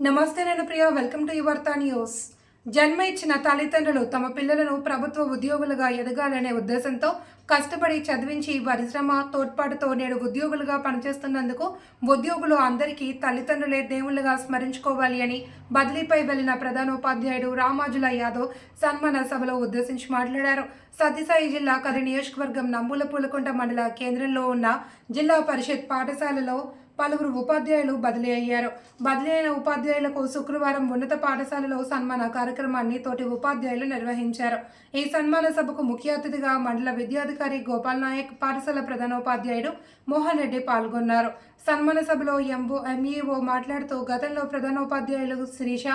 నమస్తే నేను Priya welcome to Yuvarta news జన్మ ఇచ్చిన తల్లిదండ్రులు తమ పిల్లలను ప్రభుత్వ ఉద్యోగులుగా ఎదగాలనే ఉద్దేశంతో కష్టపడి చదివించి పరిశ్రమ తోడ్పాటుతో నేడు ఉద్యోగులుగా పనిచేస్తున్నందుకు ఉద్యోగులు అందరికీ తల్లిదండ్రులే దేవుళ్ళుగా స్మరించుకోవాలి అని బదిలీపై వెళ్ళిన ప్రధానోపాధ్యాయుడు రామాజుల యాదవ్ సన్మాన సభలో ఉద్దేశించి మాట్లాడారు. సత్యసాయి జిల్లా కరి నియోజకవర్గం నంబుల పూలకుంట మండల కేంద్రంలో ఉన్న జిల్లా పరిషత్ పాఠశాలలో పలువురు ఉపాధ్యాయులు బదిలీ అయ్యారు. బదిలీ అయిన ఉపాధ్యాయులకు శుక్రవారం ఉన్నత పాఠశాలలో సన్మాన కార్యక్రమాన్ని తోటి ఉపాధ్యాయులు నిర్వహించారు. ఈ సన్మాన సభకు ముఖ్య అతిథిగా మండల విద్యాధికారి గోపాల్ నాయక్ పాఠశాల ప్రధానోపాధ్యాయుడు మోహన్ రెడ్డి పాల్గొన్నారు. సన్మాన సభలో ఎంఓ ఎంఈఓ మాట్లాడుతూ గతంలో ప్రధానోపాధ్యాయులు శిరీష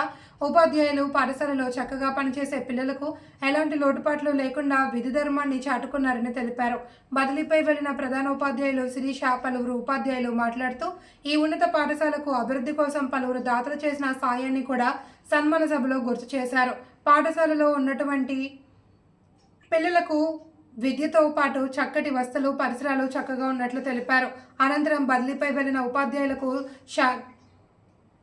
ఉపాధ్యాయులు పాఠశాలలో చక్కగా పనిచేసే పిల్లలకు ఎలాంటి లోటుపాట్లు లేకుండా విధి ధర్మాన్ని చాటుకున్నారని తెలిపారు. బదిలీపై వెళ్ళిన ప్రధానోపాధ్యాయులు శిరీష పలువురు ఉపాధ్యాయులు మాట్లాడుతూ ఈ ఉన్నత పాఠశాలకు అభివృద్ధి కోసం పలువురు దాతలు చేసిన సాయాన్ని కూడా సన్మాన సభలో గుర్తు చేశారు. పాఠశాలలో ఉన్నటువంటి పిల్లలకు విద్యతో పాటు చక్కటి వస్తులు పరిసరాలు చక్కగా ఉన్నట్లు తెలిపారు. అనంతరం బదిలీపై వెళ్ళిన ఉపాధ్యాయులకు షా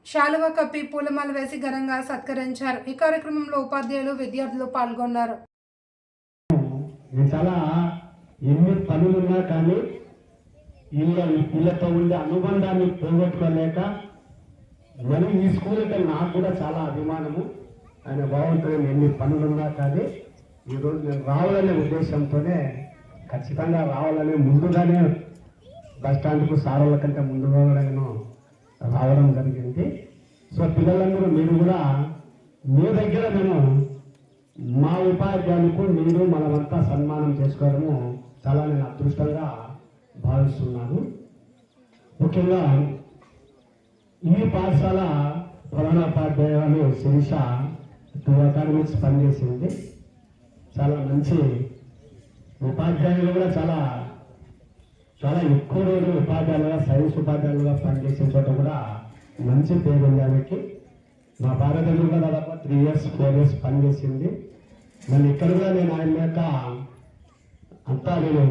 శాలువ కప్పి పూలమాల వేసి ఘనంగా సత్కరించారు. ఈ కార్యక్రమంలో ఉపాధ్యాయులు విద్యార్థులు పాల్గొన్నారు. చాలా ఎన్ని పనులున్నా కానీ వీళ్ళ వీళ్ళతో ఉండే అనుబంధాన్ని పోగొట్టుకోలేక మనం ఈ స్కూల్ అంటే నాకు కూడా చాలా అభిమానము. ఆయన బాగుంటుంది ఎన్ని పనులున్నా కానీ ఈరోజు నేను రావాలనే ఉద్దేశంతోనే ఖచ్చితంగా రావాలనే ముందుగానే బస్ స్టాండ్కు కంటే ముందుగా కూడా నేను రావడం జరిగింది. సో పిల్లలందరూ మీరు కూడా మీ దగ్గర నేను మా ఉపాధ్యాయులకు మీరు మనమంతా సన్మానం చేసుకోవడము చాలా నేను అదృష్టంగా భావిస్తున్నాను. ముఖ్యంగా ఈ పాఠశాల ప్రధానోపాధ్యాయులు శిరీష టూ అకాడమిక్స్ పనిచేసింది. చాలా మంచి ఉపాధ్యాయులు కూడా చాలా చాలా ఎక్కువ రోజులు ఉపాధ్యాయులుగా సైన్స్ ఉపాధ్యాయులుగా పనిచేసే చోట కూడా మంచి పేరు ఉంది ఆమెకి. మా భారతదేశంలో కూడా దాదాపు త్రీ ఇయర్స్ ఫోర్ ఇయర్స్ పనిచేసింది. మళ్ళీ ఇక్కడ కూడా నేను ఆయన యొక్క అంతా నేను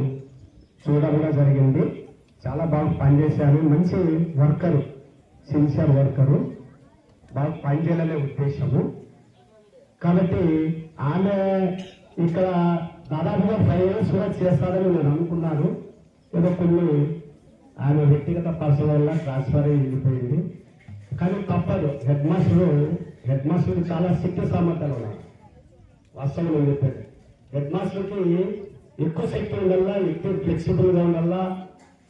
చూడడం కూడా జరిగింది. చాలా బాగా పనిచేశాను మంచి వర్కరు సిన్సియర్ వర్కరు. బాగా పనిచేయాలనే ఉద్దేశము. కాబట్టి ఆమె ఇక్కడ దాదాపుగా ఫైవ్ ఇయర్స్ కూడా చేస్తారని నేను అనుకున్నాను. ఏదో కొన్ని ఆమె వ్యక్తిగత పర్సన్ ట్రాన్స్ఫర్ అయ్యి వెళ్ళిపోయింది. కానీ తప్పదు. హెడ్ మాస్టర్ హెడ్ మాస్టర్కి చాలా శక్తి సామర్థ్యాలు ఉన్నాయి. వాస్తవం నేను చెప్పాను హెడ్ మాస్టర్కి ఎక్కువ శక్తి ఉండాలా ఎక్కువ ఫ్లెక్సిబుల్గా ఉండాలా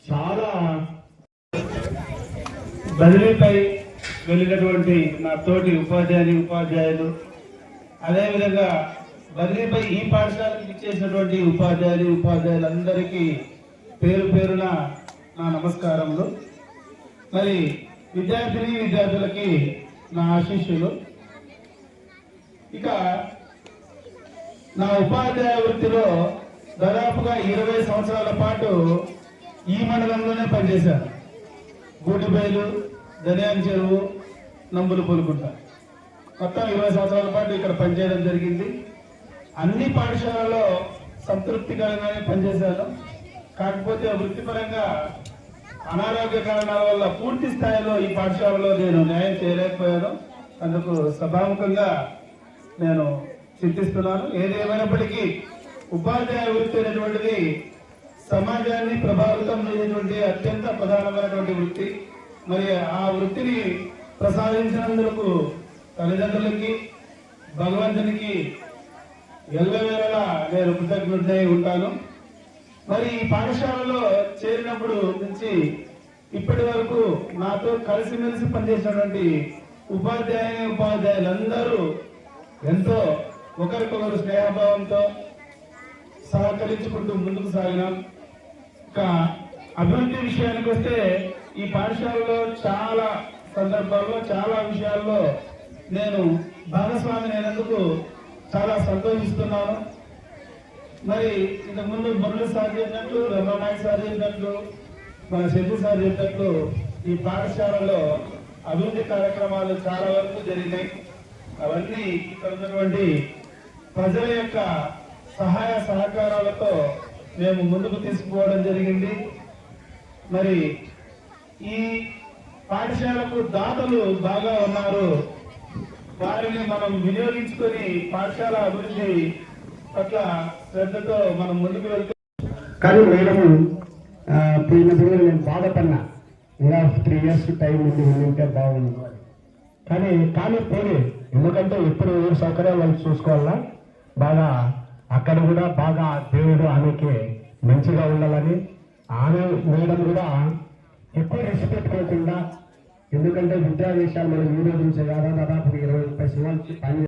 చాలా బదిలీపై వెళ్ళినటువంటి నా తోటి ఉపాధ్యాయులు ఉపాధ్యాయులు అదేవిధంగా బదిలీపై ఈ పాఠశాలకు ఇచ్చేసినటువంటి ఉపాధ్యాయులు ఉపాధ్యాయులందరికీ పేరు పేరున నా నమస్కారములు. మరి విద్యార్థిని విద్యార్థులకి నా ఆశీస్సులు. ఇక నా ఉపాధ్యాయ వృత్తిలో దాదాపుగా ఇరవై సంవత్సరాల పాటు ఈ మండలంలోనే పనిచేశాను. గూటిబయలు దనియాన్ చెరువు నంబులు పొలుకుంటా మొత్తం ఇరవై సంవత్సరాల పాటు ఇక్కడ పనిచేయడం జరిగింది. అన్ని పాఠశాలలో సంతృప్తికరంగానే పనిచేశాను కాకపోతే వృత్తిపరంగా అనారోగ్య కారణాల వల్ల పూర్తి స్థాయిలో ఈ పాఠశాలలో నేను న్యాయం చేయలేకపోయాను. అందుకు సభాముఖంగా నేను చింతిస్తున్నాను. ఏదేమైనప్పటికీ ఉపాధ్యాయ వృత్తి అనేటువంటిది సమాజాన్ని ప్రభావితం చేసేటువంటి అత్యంత ప్రధానమైనటువంటి వృత్తి. మరి ఆ వృత్తిని ప్రసాదించినందుకు తల్లిదండ్రులకి భగవంతునికి ఎల్లవేళలా నేను కృతజ్ఞుడై ఉంటాను. మరి ఈ పాఠశాలలో చేరినప్పుడు నుంచి ఇప్పటి వరకు నాతో కలిసిమెలిసి పనిచేసినటువంటి ఉపాధ్యాయుని ఉపాధ్యాయులందరూ ఎంతో ఒకరికొకరు స్నేహభావంతో సహకరించుకుంటూ ముందుకు సాగినాం. ఇక అభివృద్ధి విషయానికి వస్తే ఈ పాఠశాలలో చాలా సందర్భాల్లో చాలా విషయాల్లో నేను భాగస్వామి అయినందుకు చాలా సంతోషిస్తున్నాను. మరి ఇంతకుముందు ముందు మురళి సార్ చెప్పినట్లు రమణాయక్ సార్ చెప్పినట్లు మన శెట్టి సార్ చెప్పినట్లు ఈ పాఠశాలలో అభివృద్ధి కార్యక్రమాలు చాలా వరకు జరిగినాయి. అవన్నీ ఇక్కడ ఉన్నటువంటి ప్రజల యొక్క సహాయ సహకారాలతో మేము ముందుకు తీసుకుపోవడం జరిగింది. మరి ఈ పాఠశాలకు దాతలు బాగా ఉన్నారు. వారిని మనం వినియోగించుకొని పాఠశాల అభివృద్ధి పట్ల శ్రద్ధతో మనం ముందుకు వెళ్తూ కానీ మేడం పోయినప్పుడు నేను బాధపడినా ఇంకా త్రీ ఇయర్స్ టైం ఉంది ఉంటే బాగుంది కానీ కానీ పోలే ఎందుకంటే ఎప్పుడు ఏ సౌకర్యాలు వాళ్ళు చూసుకోవాలా? బాగా అక్కడ కూడా బాగా దేవుడు ఆమెకి మంచిగా ఉండాలని. ఆమె మేడం కూడా ఎక్కువ రెస్పెక్ట్ కోకుండా ఎందుకంటే విద్యా విషయాలు మనం ఈ రోజు నుంచి కాదా దాదాపు ఇరవై ముప్పై సంవత్సరాలు పని